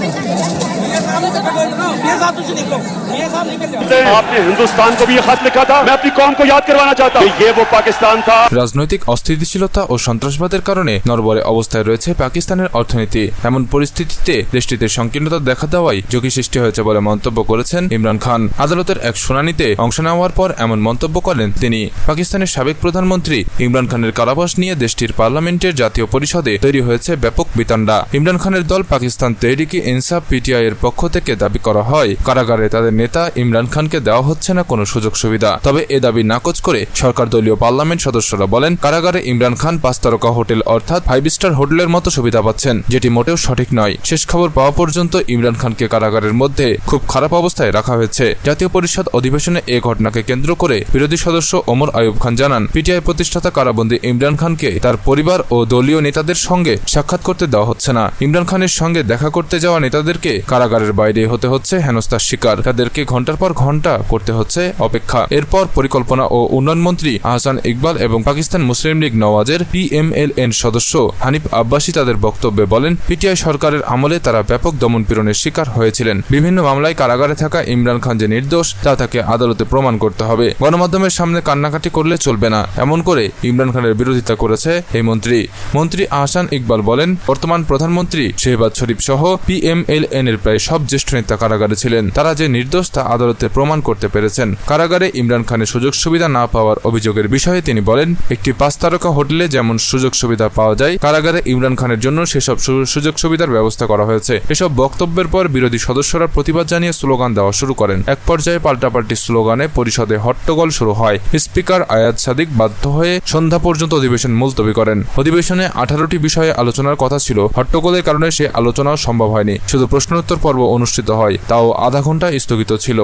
Thank you. आपने हिंदुस्तान को भी ये खत लिखा था मैं अपनी कौम को याद करवाना चाहता हूँ ये वो पाकिस्तान था রাজনৈতিক অস্থিতিশীলতা ও সন্ত্রাসবাদের কারণে নরবরে অবস্থায় রয়েছে পাকিস্তানের অর্থনীতি এমন পরিস্থিতিতে দেশটিতে সংকীর্ণতা দেখা দেওয়াই ঝুঁকি সৃষ্টি হয়েছে বলে মন্তব্য করেছেন ইমরান খান আদালতের এক শুনানিতে অংশ নেওয়ার পর এমন মন্তব্য করেন তিনি পাকিস্তানের সাবেক প্রধানমন্ত্রী ইমরান খানের কারাবাস নিয়ে দেশটির পার্লামেন্টের জাতীয় পরিষদে তৈরি হয়েছে ব্যাপক বিতণ্ডা ইমরান খানের দল পাকিস্তান তেহরিকি ইনসাফ পিটিআই এর পক্ষ থেকে দাবি করা হয়, কারাগারে তাদের নেতা ইমরান খানকে দেওয়া হচ্ছে না কোনো সুযোগ সুবিধা। তবে এ দাবি নাকচ করে সরকার দলীয় পার্লামেন্ট সদস্যরা বলেন, কারাগারে ইমরান খান পাঁচ তারকা হোটেল অর্থাৎ ফাইভ স্টার হোটেলের মতো সুবিধা পাচ্ছেন, যেটি মোটেও সঠিক নয়। শেষ খবর পাওয়া পর্যন্ত ইমরান খানকে কারাগারের মধ্যে খুব খারাপ অবস্থায় রাখা হয়েছে। জাতীয় পরিষদ অধিবেশনে এ ঘটনাকে কেন্দ্র করে বিরোধী সদস্য ওমর আয়ুব খান জানান, পিটিআই প্রতিষ্ঠাতা কারাবন্দী ইমরান খানকে তার পরিবার ও দলীয় নেতাদের সঙ্গে সাক্ষাৎ করতে দেওয়া হচ্ছে না। ইমরান খানের সঙ্গে দেখা করতে যাওয়া নেতাদেরকে কারাগারের বাইরে হতে হচ্ছে হেনস্থার শিকার। তাদেরকে ঘণ্টার পর ঘণ্টা করতে হচ্ছে অপেক্ষা। এরপর পরিকল্পনা ও উন্নয়ন মন্ত্রী আহসান ইকবাল এবং পাকিস্তান মুসলিম লীগ নওয়াজের পিএমএলএন সদস্য হানিফ আব্বাসী তাদের বক্তব্যে বলেন, পিটিআই সরকারের আমলে তারা ব্যাপক দমনপীড়নের শিকার হয়েছিলেন। বিভিন্ন মামলায় কারাগারে থাকা ইমরান খান যে নির্দোষ, তা তাকে আদালতে প্রমাণ করতে হবে। গণমাধ্যমের সামনে কান্নাকাটি করলে চলবে না। এমন করে ইমরান খানের বিরোধিতা করেছে এই মন্ত্রী। মন্ত্রী আহসান ইকবাল বলেন, বর্তমান প্রধানমন্ত্রী শেহবাজ শরীফ সহ পিএমএলএন এর প্রায় সব জ্যেষ্ঠ নেতা কারাগারে ছিলেন। তারা যে নির্দোষ তা আদালতে প্রমাণ করতে পেরেছেন। কারাগারে ইমরান খানের সুযোগ সুবিধা না পাওয়ার অভিযোগের বিষয়ে তিনি বলেন, একটি পাঁচ তারকা হোটেলে যেমন সুযোগ সুবিধা পাওয়া যায়, কারাগারে ইমরান খানের জন্য সেসব সুযোগ সুবিধার ব্যবস্থা করা হয়েছে। এসব বক্তব্যের পর বিরোধী সদস্যরা প্রতিবাদ জানিয়ে স্লোগান দেওয়া শুরু করেন। এক পর্যায়ে পাল্টাপাল্টি স্লোগানে পরিষদে হট্টগোল শুরু হয়। স্পিকার আয়াত সাদিক বাধ্য হয়ে সন্ধ্যা পর্যন্ত অধিবেশন মুলতবি করেন। অধিবেশনে আঠারোটি বিষয়ে আলোচনার কথা ছিল। হট্টগোলের কারণে সে আলোচনাও সম্ভব হয়নি। শুধু প্রশ্নোত্তর পর্ব অনুষ্ঠিত হয় তাও আধা ঘণ্টা স্থগিত ছিল।